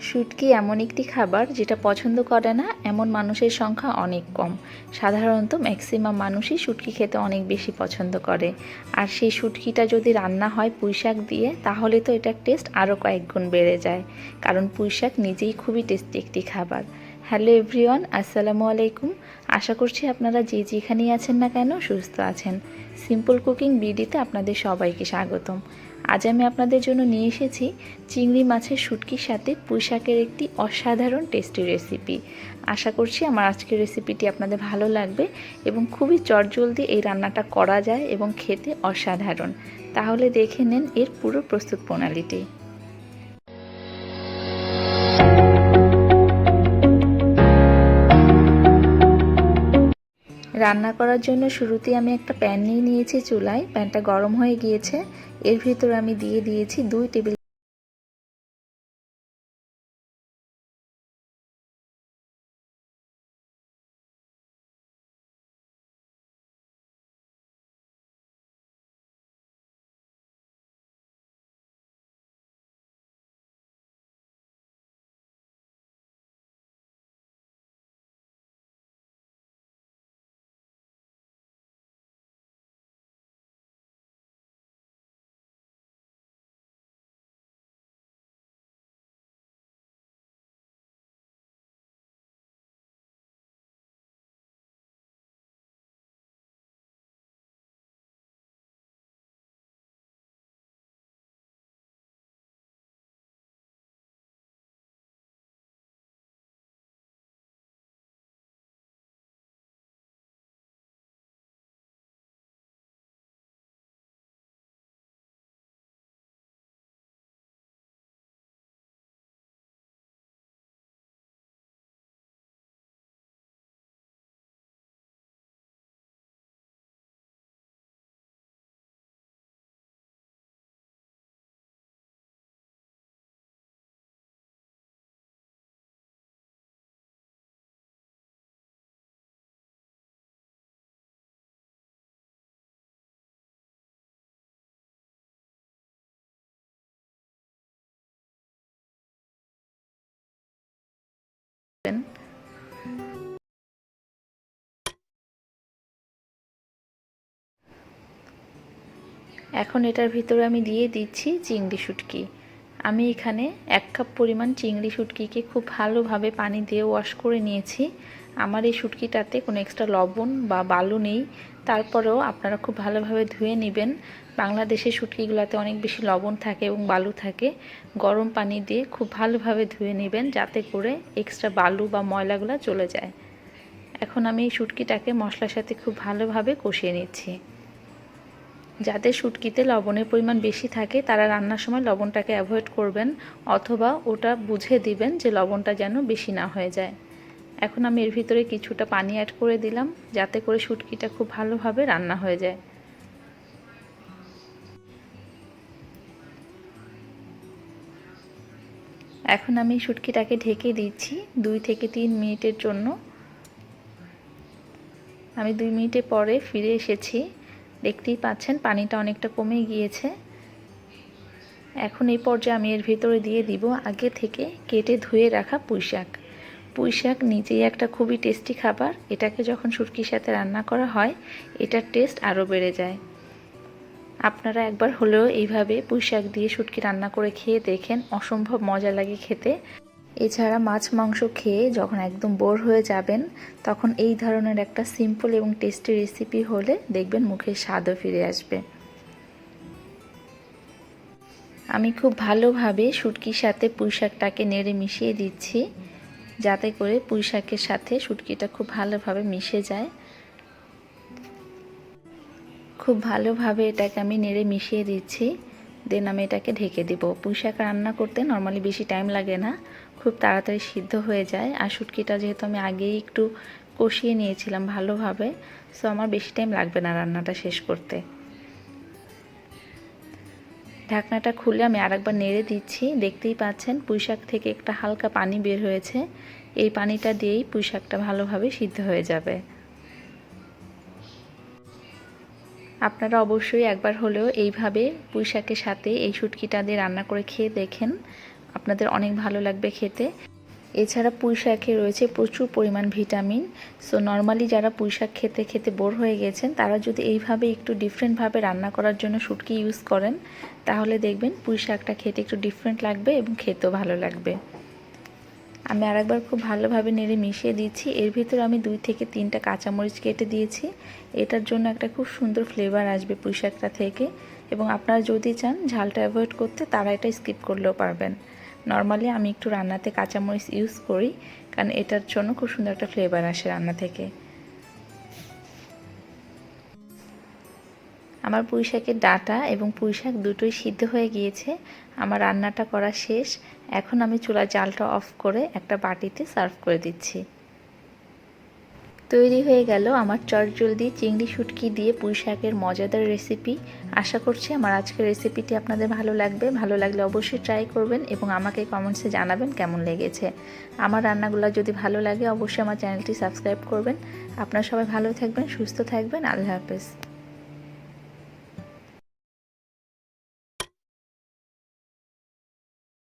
শুটকি এমন একটি খাবার যেটা পছন্দ করে না, এমন মানুষের সংখ্যা অনেক কম। সাধারণত ম্যাক্সিমাম মানুষই শুটকি খেতে অনেক বেশি পছন্দ করে। আর সেই শুটকিটা যদি রান্না হয় পুঁইশাক দিয়ে, তাহলে তো এটার টেস্ট আরও কয়েক গুণ বেড়ে যায়। কারণ পুঁইশাক নিজেই খুবই টেস্টি একটি খাবার। হ্যালো এভরিওয়ান, আসসালামু আলাইকুম। আশা করছি আপনারা যে যেখানেই আছেন না কেন সুস্থ আছেন। সিম্পল কুকিং বিডিতে আপনাদের সবাইকে স্বাগতম। আজ আমি আপনাদের জন্য নিয়ে এসেছি চিংড়ি মাছের শুটকির সাথে পুঁইশাকের একটি অসাধারণ টেস্টি রেসিপি আশা করছি আমার আজকের রেসিপিটি আপনাদের ভালো লাগবে এবং খুবই চটজলদি এই রান্নাটা করা যায় এবং খেতে অসাধারণ। তাহলে দেখে নেন এর পুরো প্রস্তুত প্রণালীটি। রান্না করার জন্য শুরুতে আমি একটা প্যান নিয়ে নিয়েছি চুলায়। প্যানটা গরম হয়ে গিয়েছে। এর ভিতরে আমি দিয়ে দিয়েছি দুই টেবিল এখন এটার ভিতরে আমি দিয়ে দিচ্ছি চিংড়ি শুটকি। আমি এখানে এক কাপ পরিমাণ চিংড়ি শুটকিকে খুব ভালোভাবে পানি দিয়ে ওয়াশ করে নিয়েছি। আমার এই শুটকিটাতে কোনো এক্সট্রা লবণ বা বালু নেই। তারপরেও আপনারা খুব ভালোভাবে ধুয়ে নেবেন। বাংলাদেশের শুটকিগুলোতে অনেক বেশি লবণ থাকে এবং বালু থাকে। গরম পানি দিয়ে খুব ভালোভাবে ধুয়ে নেবেন যাতে করে এক্সট্রা বালু বা ময়লাগুলো চলে যায়। এখন আমি এই শুটকিটাকে মশলার সাথে খুব ভালোভাবে কষিয়ে নিচ্ছি। যাদের শুটকিতে লবণের পরিমাণ বেশি থাকে, তারা রান্নার সময় লবণটাকে অ্যাভয়েড করবেন অথবা ওটা বুঝে দিবেন যে লবণটা যেন বেশি না হয়ে যায়। এখন আমি এর ভিতরে কিছুটা পানি অ্যাড করে দিলাম, যাতে করে শুটকিটা খুব ভালোভাবে রান্না হয়ে যায়। এখন আমি শুটকিটাকে ঢেকে দিচ্ছি দুই থেকে তিন মিনিটের জন্য। আমি দুই মিনিটের পরে ফিরে এসেছি। দেখতেই পাচ্ছেন, পানিটা অনেকটা কমে গিয়েছে। এখন এই পর্যায়ে আমি এর ভিতরে দিয়ে দিব আগে থেকে কেটে ধুয়ে রাখা পুঁইশাক পুঁইশাক নিজেই একটা খুবই টেস্টি খাবার। এটাকে যখন শুটকির সাথে রান্না করা হয়, এটার টেস্ট আরও বেড়ে যায়। আপনারা একবার হলেও এইভাবে পুঁইশাক দিয়ে শুটকি রান্না করে খেয়ে দেখেন, অসম্ভব মজা লাগে খেতে। এছাড়া মাছ, মাংস খেয়ে যখন একদম বোর হয়ে যাবেন, তখন এই ধরনের একটা সিম্পল এবং টেস্টি রেসিপি হলে দেখবেন মুখের স্বাদও ফিরে আসবে। আমি খুব ভালোভাবে শুটকির সাথে পুঁইশাকটাকে নেড়ে মিশিয়ে দিচ্ছি, যাতে করে পুঁইশাকের সাথে শুটকিটা খুব ভালোভাবে মিশে যায়। খুব ভালোভাবে এটাকে আমি নেড়ে মিশিয়ে দিচ্ছি। দেন আমি এটাকে ঢেকে দিব। পুঁইশাক রান্না করতে নর্মালি বেশি টাইম লাগে না, খুব তাড়াতাড়ি সিদ্ধ হয়ে যায়। আর শুটকিটা যেহেতু আমি আগেই একটু কষিয়ে নিয়েছিলাম ভালোভাবে সো আমার বেশি টাইম লাগবে না রান্নাটা শেষ করতে। ঢাকনাটা খুলে আমি আরেকবার নেড়ে দিচ্ছি। দেখতেই পাচ্ছেন পুঁইশাক থেকে একটা হালকা পানি বের হয়েছে। এই পানিটা দিয়েই পুঁইশাকটা ভালোভাবে সিদ্ধ হয়ে যাবে। আপনারা অবশ্যই একবার হলেও এইভাবে পুঁইশাকের সাথে এই শুটকিটা দিয়ে রান্না করে খেয়ে দেখেন। আপনাদের অনেক ভালো লাগবে খেতে। এছাড়া পুঁই শাকে রয়েছে প্রচুর পরিমাণ ভিটামিন। সো নর্মালি যারা পুঁই শাক খেতে খেতে বোর হয়ে গেছেন, তারা যদি এইভাবে একটু ডিফারেন্টভাবে রান্না করার জন্য শুটকি ইউজ করেন, তাহলে দেখবেন পুঁই শাকটা খেতে একটু ডিফারেন্ট লাগবে এবং খেতেও ভালো লাগবে। আমি আরেকবার খুব ভালোভাবে নেড়ে মিশিয়ে দিচ্ছি। এর ভিতরে আমি দুই থেকে তিনটা কাঁচামরিচ কেটে দিয়েছি। এটার জন্য একটা খুব সুন্দর ফ্লেভার আসবে পুঁই শাকটা থেকে এবং আপনারা যদি চান ঝালটা অ্যাভয়েড করতে, তারা এটা স্কিপ করলেও পারবেন। নর্মালি আমি একটু রান্নাতে কাঁচামরিচ ইউজ করি, কারণ এটার জন্য খুব সুন্দর একটা ফ্লেভার আসে রান্না থেকে। আমার পুঁই শাকের ডাটা এবং পুঁই শাক দুটোই সিদ্ধ হয়ে গিয়েছে। আমার রান্নাটা করা শেষ। এখন আমি চুলার জালটা অফ করে একটা বাটিতে সার্ভ করে দিচ্ছি। তৈরি হয়ে গেল আমার চটজলদি চিংড়ি শুটকি দিয়ে পুঁই শাকের মজাদার রেসিপি। আশা করছি আমার আজকের রেসিপিটি আপনাদের ভালো লাগবে। ভালো লাগলে অবশ্যই ট্রাই করবেন এবং আমাকে কমেন্টসে জানাবেন কেমন লেগেছে। আমার রান্নাগুলো যদি ভালো লাগে অবশ্যই আমার চ্যানেলটি সাবস্ক্রাইব করবেন। আপনারা সবাই ভালো থাকবেন, সুস্থ থাকবেন। আল্লাহ হাফেজ।